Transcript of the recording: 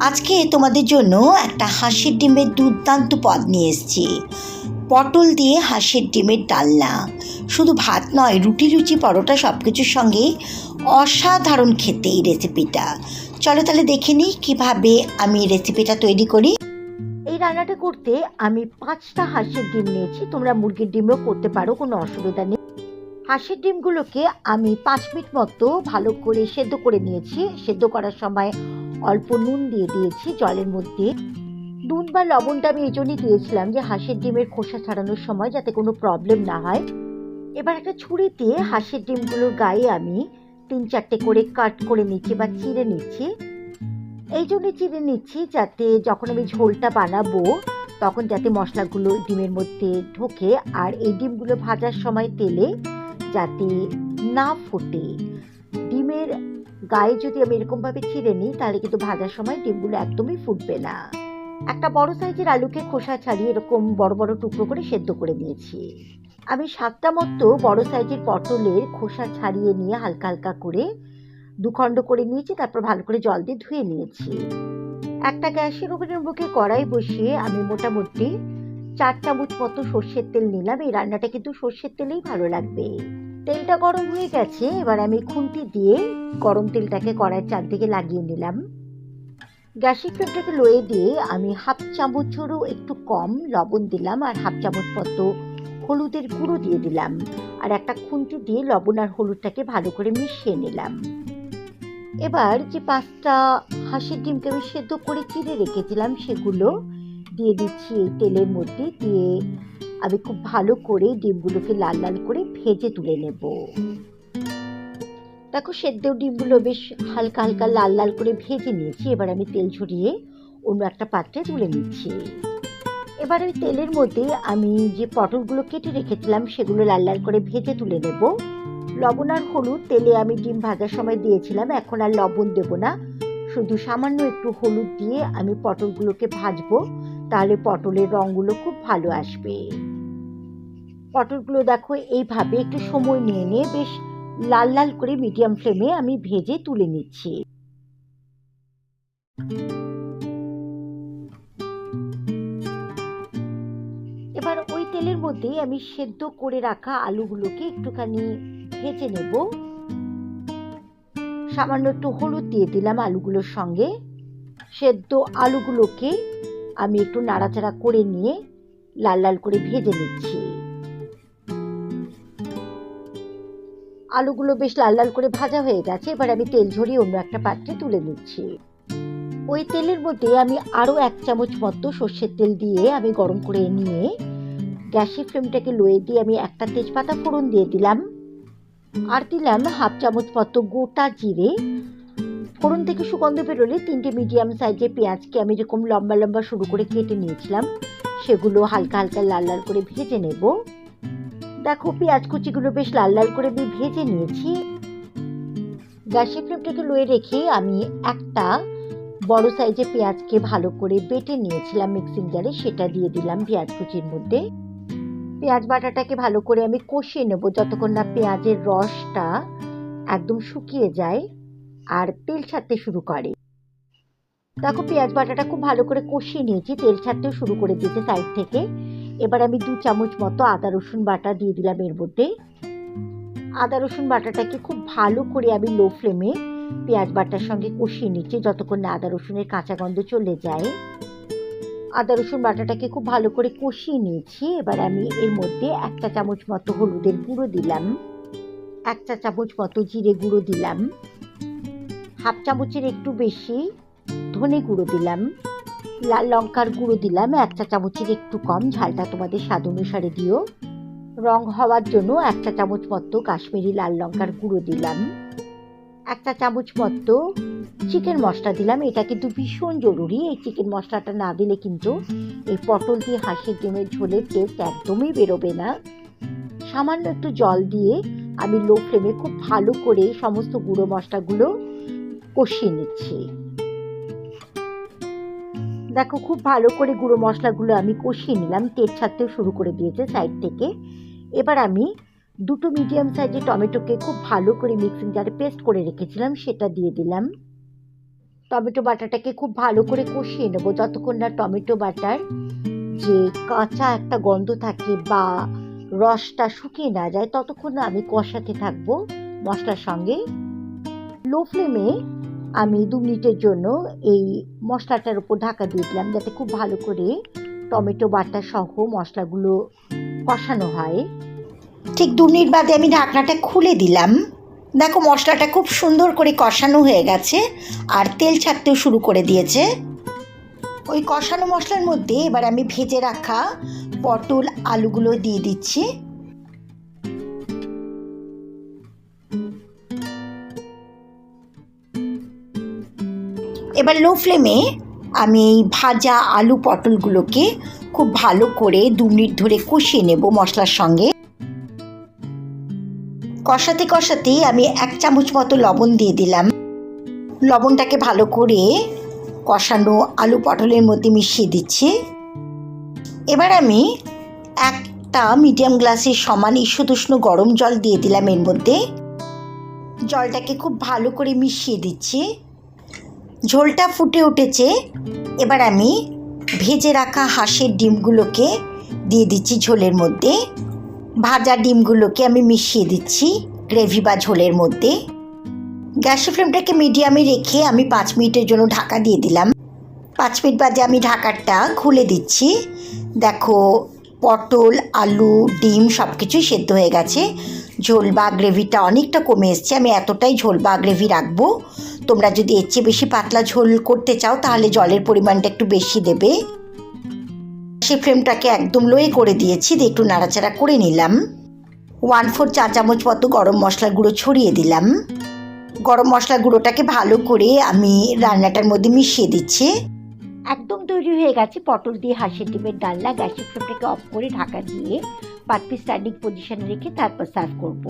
আজকে তোমাদের জন্য একটা হাঁসের ডিমের দুর্দান্ত পদ নিয়ে এসেছি। পটল দিয়ে হাঁসের ডিমের ডালনা। শুধু ভাত নয়, রুটি, লুচি, পরোটা সব কিছুর সঙ্গে অসাধারণ খেতে এই রেসিপিটা চলো তাহলে দেখে নিই কীভাবে আমি রেসিপিটা তৈরি করি। এই রান্নাটা করতে আমি পাঁচটা হাঁসের ডিম নিয়েছি। তোমরা মুরগির ডিমও করতে পারো, কোনো অসুবিধা নেই। হাঁসের ডিমগুলোকে আমি পাঁচ মিনিট মতো ভালো করে সেদ্ধ করে নিয়েছি। সেদ্ধ করার সময় অল্প নুন দিয়ে দিয়েছি জলের মধ্যে। নুন বা লবণটা আমি এই জন্যই দিয়েছিলাম যে হাঁসের ডিমের খোসা ছাড়ানোর সময় যাতে কোনো প্রবলেম না হয়। এবার একটা ছুরি দিয়ে হাঁসের ডিমগুলোর গায়ে আমি তিন চারটে করে কাট করে নিচ্ছি বা চিড়ে নিচ্ছি। এই জন্য চিড়ে নিচ্ছি যাতে যখন আমি ঝোলটা বানাবো, তখন যাতে মশলাগুলো ডিমের মধ্যে ঢোকে আর এই ডিমগুলো ভাজার সময় তেলে যাতে না ফোটে। ডিমের গায়ে যদি আমি এরকমভাবে ছিঁড়ে নিই, তাহলে কিন্তু ভাজার সময় ডিমগুলো একদমই ফুটবে না। একটা বড় সাইজের আলুকে খোসা ছাড়িয়ে এরকম বড় বড় টুকরো করে সেদ্ধ করে নিয়েছি। আমি সাতটা মতো বড় সাইজের পটলের খোসা ছাড়িয়ে নিয়ে হালকা হালকা করে দুখণ্ড করে নিয়েছি, তারপর ভালো করে জল দিয়ে ধুয়ে নিয়েছি। একটা গ্যাসের ওভেনের মুখে কড়াই বসিয়ে আমি মোটামুটি চার চামচ মতো সর্ষের তেল নিলাম। এই রান্নাটা কিন্তু সর্ষের তেলেই ভালো লাগবে। তেলটা গরম হয়ে গেছে, এবার আমি খুন্তি দিয়ে গরম তেলটাকে কড়াইয়ের চারদিকে লাগিয়ে নিলাম। গ্যাসের ফ্লেমটাকে লয়ে দিয়ে আমি হাফ চামচেরও একটু কম লবণ দিলাম আর হাফ চামচ মতো হলুদের গুঁড়ো দিয়ে দিলাম। আর একটা খুন্তি দিয়ে লবণ আর হলুদটাকে ভালো করে মিশিয়ে নিলাম। এবার যে পাঁচটা হাঁসের ডিমকে আমি সেদ্ধ করে চিড়ে রেখেছিলাম, সেগুলো দিয়ে দিচ্ছি তেলের মধ্যে দিয়ে আমি খুব ভালো করে ডিমগুলোকে লাল লাল করে ভেজে তুলে নেব। দেখো, সেদ্ধ ডিমগুলো বেশ হালকা হালকা লাল লাল করে ভেজে নিয়েছি। এবার আমি তেল ঝরিয়ে অন্য একটা পাত্রে তুলে নিচ্ছি। এবার ওই তেলের মধ্যে আমি যে পটলগুলো কেটে রেখেছিলাম, সেগুলো লাল লাল করে ভেজে তুলে নেব। লবণ আর হলুদ, তেলে আমি ডিম ভাজার সময় দিয়েছিলাম, এখন আর লবণ দেব না। শুধু সামান্য একটু হলুদ দিয়ে আমি পটলগুলোকে ভাজবো, তাহলে পটলের রঙগুলো খুব ভালো আসবে। পটলগুলো দেখো, এইভাবে একটু সময় নিয়ে নিয়ে বেশ লাল লাল করে মিডিয়াম ফ্লেমে আমি ভেজে তুলে নিচ্ছি। এবার ওই তেলের মধ্যেই আমি সেদ্ধ করে রাখা আলুগুলোকে একটুখানি ভেজে নেব। সামান্য একটু হলুদ দিয়ে দিলাম আলুগুলোর সঙ্গে। সেদ্ধ আলুগুলোকে আমি একটু নাড়াচাড়া করে নিয়ে লাল লাল করে ভেজে নিচ্ছি। আলুগুলো বেশ লাল লাল করে ভাজা হয়ে গেছে। এবার আমি তেল ঝরিয়ে অন্য একটা পাত্রে তুলে নিচ্ছি। ওই তেলের মধ্যে আমি আরও এক চামচ মতো সর্ষের তেল দিয়ে আমি গরম করে নিয়ে গ্যাসের ফ্লেমটাকে লয়ে দিয়ে আমি একটা তেজপাতা ফোড়ন দিয়ে দিলাম। আর দিলাম হাফ চামচ মতো গোটা জিরে। ফোড়ন থেকে সুগন্ধ বেরোলে তিনটে মিডিয়াম সাইজের পেঁয়াজকে আমি যেরকম লম্বা লম্বা শুরু করে কেটে নিয়েছিলাম, সেগুলো হালকা হালকা লাল লাল করে ভেজে নেব। দেখো পেঁয়াজ কুচিগুলো বেশ লাল লাল করে আমি ভেজে নিয়েছি। গ্যাসের ফ্লেমটাকে লয়ে রেখে আমি একটা বড় সাইজের পেঁয়াজকে ভালো করে বেটে নিয়েছিলাম মিক্সিং জারে, সেটা দিয়ে দিলাম পেঁয়াজ কুচির মধ্যে। পেঁয়াজ বাটাটাকে ভালো করে আমি কষিয়ে নেব যতক্ষণ না পেঁয়াজের রসটা একদম শুকিয়ে যায় আর তেল ছাড়তে শুরু করে। দেখো পেঁয়াজ বাটাটা খুব ভালো করে কষিয়ে নিয়েছি, তেল ছাড়তেও শুরু করে দিয়েছে সাইড থেকে। এবার আমি দু চামচ মতো আদা, রসুন বাটা দিয়ে দিলাম এর মধ্যে। আদা, রসুন বাটাটাকে খুব ভালো করে আমি লো ফ্লেমে পেঁয়াজ বাটার সঙ্গে কষিয়ে নিচ্ছি, যতক্ষণ না আদা, রসুনের কাঁচা গন্ধ চলে যায়। আদা, রসুন বাটাটাকে খুব ভালো করে কষিয়ে নিয়েছি। এবার আমি এর মধ্যে একটা চামচ মতো হলুদের গুঁড়ো দিলাম। এক চা চামচ মতো জিরে গুঁড়ো দিলাম। হাফ চামচের একটু বেশি ধনে গুঁড়ো দিলাম। লাল লঙ্কার গুঁড়ো দিলাম এক চা চামচের একটু কম, ঝালটা তোমাদের স্বাদ অনুসারে দিও। রং হওয়ার জন্য এক চা চামচ মতো কাশ্মীরি লাল লঙ্কার গুঁড়ো দিলাম। এক চা চামচ মতো চিকেন মশলা দিলাম, এটা কিন্তু ভীষণ জরুরি, এই চিকেন মশলাটা না দিলে কিন্তু এই পটল দিয়ে হাঁসের ডিমের ঝোলের টেস্ট একদমই বেরোবে না। সামান্য একটু জল দিয়ে আমি লো ফ্লেমে খুব ভালো করে সমস্ত গুঁড়ো মশলাগুলো কষিয়ে নিচ্ছি। দেখো, খুব ভালো করে গুঁড়ো মশলাগুলো আমি কষিয়ে নিলাম। তেল ছাড়তেও শুরু করে দিয়েছে সাইড থেকে। এবার আমি দুটো মিডিয়াম সাইজের টমেটোকে খুব ভালো করে মিক্সিং জারে পেস্ট করে রেখেছিলাম, সেটা দিয়ে দিলাম। টমেটো বাটাটাকে খুব ভালো করে কষিয়ে নেব, যতক্ষণ না টমেটো বাটার যে কাঁচা একটা গন্ধ থাকে বা রসটা শুকিয়ে না যায়, ততক্ষণ আমি কষাতে থাকব মশলার সঙ্গে। লো ফ্লেমে আমি দু মিনিটের জন্য এই মশলাটার উপর ঢাকা দিয়ে দিলাম যাতে খুব ভালো করে টমেটো বাটা সহ মশলাগুলো কষানো হয়। ঠিক দু মিনিট বাদে আমি ঢাকনাটা খুলে দিলাম। দেখো মশলাটা খুব সুন্দর করে কষানো হয়ে গেছে আর তেল ছাড়তেও শুরু করে দিয়েছে। ওই কষানো মশলার মধ্যে এবার আমি ভেজে রাখা পটল আলুগুলো দিয়ে দিচ্ছি। এবার লো ফ্লেমে আমি এই ভাজা আলু পটলগুলোকে খুব ভালো করে দু মিনিট ধরে কষিয়ে নেব মশলার সঙ্গে। কষাতে কষাতে আমি এক চামচ মতো লবণ দিয়ে দিলাম। লবণটাকে ভালো করে কষানো আলু পটলের মধ্যে মিশিয়ে দিচ্ছি। এবার আমি একটা মিডিয়াম গ্লাসের সমান ঈষদুষ্ণ গরম জল দিয়ে দিলাম এর মধ্যে। জলটাকে খুব ভালো করে মিশিয়ে দিচ্ছি। ঝোলটা ফুটে উঠেছে। এবার আমি ভেজে রাখা হাঁসের ডিমগুলোকে দিয়ে দিচ্ছি ঝোলের মধ্যে। ভাজা ডিমগুলোকে আমি মিশিয়ে দিচ্ছি গ্রেভি বা ঝোলের মধ্যে। গ্যাসের ফ্লেমটাকে মিডিয়ামে রেখে আমি পাঁচ মিনিটের জন্য ঢাকা দিয়ে দিলাম। পাঁচ মিনিট বাদে আমি ঢাকাটা খুলে দিচ্ছি। দেখো, পটল, আলু, ডিম সব কিছুই সেদ্ধ হয়ে গেছে। ঝোল বা গ্রেভিটা অনেকটা কমে এসছে, আমি এতটাই ঝোল বা গ্রেভি রাখব। তোমরা যদি এর চেয়ে বেশি পাতলা ঝোল করতে চাও, তাহলে জলের পরিমাণটা একটু বেশি দেবে। সে ফ্লেমটাকে একদম লোয়ে করে দিয়েছি, দিয়ে একটু নাড়াচাড়া করে নিলাম। ওয়ান ফোর চা চামচ মতো গরম মশলার গুঁড়ো ছড়িয়ে দিলাম। গরম মশলার গুঁড়োটাকে ভালো করে আমি রান্নাটার মধ্যে মিশিয়ে দিচ্ছি। একদম তৈরি হয়ে গেছে পটল দিয়ে হাঁসের ডিমের ডালনা, গ্যাসের ফ্লেমটাকে অফ করে ঢাকা দিয়ে পাঁচ পিস স্ট্যান্ডিং পজিশনে রেখে তারপর সার্ভ করব।